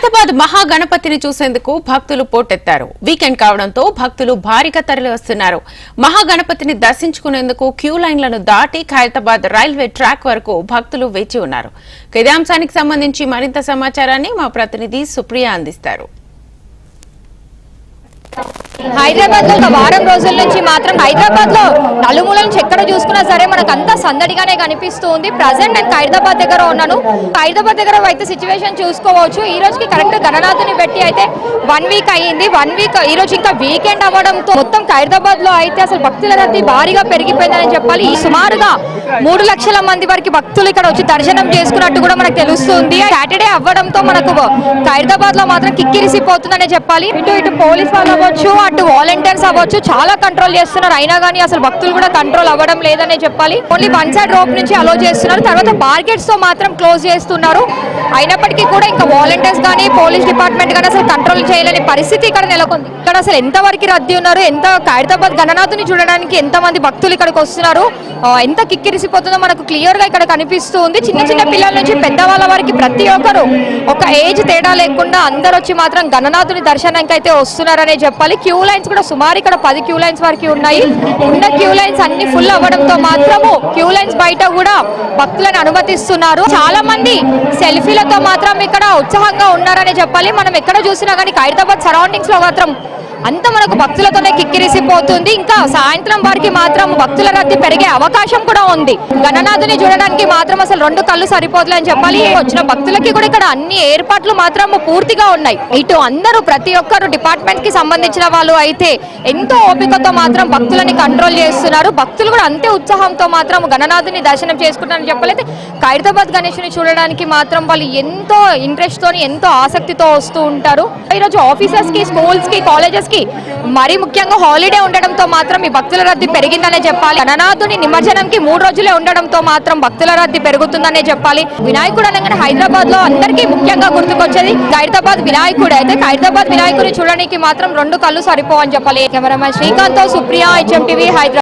ఖైరతాబాద్ మహాగణపతిని చూసేందుకు భక్తులు పోటెత్తారు. వీకెండ్ కావడంతో భక్తులు భారీగా తరలి వస్తున్నారు మహాగణపతిని దర్శించుకునేందుకు క్యూ లైన్లను దాటి ఖైరతాబాద్ రైల్వే ట్రాక్ వరకు భక్తులు వేచి ఉన్నారు. ఇక ఇదే అంశానికి సంబంధించి మరింత సమాచారాన్ని మా ప్రతినిధి సుప్రియ అందిస్తారు. హైదరాబాద్లో ఒక వారం రోజుల నుంచి మాత్రం హైదరాబాద్లో నలుమూల నుంచి ఎక్కడ చూసుకున్నా సరే మనకు అంతా సందడిగానే కనిపిస్తూ ఉంది ప్రజెంట్ నేను హైదరాబాద్ దగ్గర ఉన్నాను. హైదరాబాద్ దగ్గర అయితే సిచ్యువేషన్ చూసుకోవచ్చు. ఈ రోజుకి కరెక్ట్ గణనాథుని పెట్టి అయితే వన్ వీక్ అయ్యింది. వన్ వీక్ ఈ రోజు ఇంకా వీకెండ్ అవ్వడంతో మొత్తం హైదరాబాద్లో అయితే అసలు భక్తుల రద్దీ భారీగా పెరిగిపోయిందని చెప్పాలి. ఈ సుమారుగా మూడు లక్షల మంది వరకు భక్తులు ఇక్కడ వచ్చి దర్శనం చేసుకున్నట్టు కూడా మనకు తెలుస్తుంది. సాటర్డే అవ్వడంతో మనకు హైదరాబాద్లో మాత్రం కిక్కిరిసిపోతుందనే చెప్పాలి. ఇటు ఇటు పోలీస్ వాళ్ళు అవ్వచ్చు అటు వాలంటీర్స్ అవ్వచ్చు చాలా కంట్రోల్ చేస్తున్నారు. అయినా కానీ అసలు భక్తులు కూడా కంట్రోల్ అవ్వడం లేదనే చెప్పాలి. ఓన్లీ వన్ సైడ్ రోప్ నుంచి అలో చేస్తున్నారు. తర్వాత బార్గెట్స్తో మాత్రం క్లోజ్ చేస్తున్నారు. అయినప్పటికీ కూడా ఇంకా వాలంటీర్స్ కానీ పోలీస్ డిపార్ట్మెంట్ కానీ అసలు కంట్రోల్ చేయలేని పరిస్థితి ఇక్కడ నెలకొంది. ఇక్కడ అసలు ఎంత వరకు రద్దీ ఉన్నారు ఎంత ఖైరతాబాద్ గణనాథుని చూడడానికి ఎంత మంది భక్తులు ఇక్కడికి వస్తున్నారు ఎంత కిక్కిరిసిపోతుందో మనకు క్లియర్గా ఇక్కడ కనిపిస్తూ ఉంది. చిన్న చిన్న పిల్లల నుంచి పెద్దవాళ్ళ వారికి ప్రతి ఒక్కరు ఒక ఏజ్ తేడా లేకుండా అందరు వచ్చి మాత్రం గణనాథుని దర్శనానికి అయితే వస్తున్నారనే చెప్పాలి. క్యూ క్యూ లైన్స్ కూడా సుమారు ఇక్కడ పది క్యూ లైన్స్ వరకు ఉన్నాయి. ఉన్న క్యూ లైన్స్ అన్ని ఫుల్ అవ్వడంతో మాత్రము క్యూ లైన్స్ బయట కూడా భక్తులను అనుమతిస్తున్నారు. చాలా మంది సెల్ఫీలతో మాత్రం ఇక్కడ ఉత్సాహంగా ఉన్నారని చెప్పాలి. మనం ఎక్కడ చూసినా కానీ హైదరాబాద్ సరౌండింగ్స్లో మాత్రం అంత మనకు భక్తులతోనే కిక్కిరిసిపోతుంది. ఇంకా సాయంత్రం వారికి మాత్రం భక్తుల రద్దీ పెరిగే అవకాశం కూడా ఉంది. గణనాథుని చూడడానికి మాత్రం అసలు రెండు కళ్ళు సరిపోదులే అని చెప్పాలి. వచ్చిన భక్తులకి కూడా ఇక్కడ అన్ని ఏర్పాట్లు మాత్రం పూర్తిగా ఉన్నాయి. ఇటు అందరూ ప్రతి ఒక్కరు డిపార్ట్మెంట్కి సంబంధించిన వాళ్ళు అయితే ఎంతో ఓపికతో మాత్రం భక్తులని కంట్రోల్ చేస్తున్నారు. భక్తులు కూడా అంతే ఉత్సాహంతో మాత్రం గణనాథుని దర్శనం చేసుకుంటారని చెప్పాలైతే ఖైరతాబాద్ గణేషుని చూడడానికి మాత్రం వాళ్ళు ఎంతో ఇంట్రెస్ట్ తోని ఎంతో ఆసక్తితో వస్తూ ఉంటారు. ఈరోజు ఆఫీసర్స్కి స్కూల్స్కి కాలేజెస్ కి మరీ ముఖ్యంగా హాలిడే ఉండడంతో మాత్రం ఈ భక్తుల రద్దీ పెరిగిందనే చెప్పాలి. గణనాథుని నిమజ్జనంకి మూడు రోజులే ఉండడంతో మాత్రం భక్తుల రద్దీ పెరుగుతుందనే చెప్పాలి. వినాయకుడు అనగానే హైదరాబాద్లో అందరికీ ముఖ్యంగా గుర్తుకొచ్చేది ఖైరతాబాద్ వినాయకుడు. అయితే ఖైరతాబాద్ వినాయకుడిని చూడడానికి మాత్రం రెండు కళ్ళు సరిపోవని చెప్పాలి. Cameraman Srikanth Supriya HM TV Hyderabad.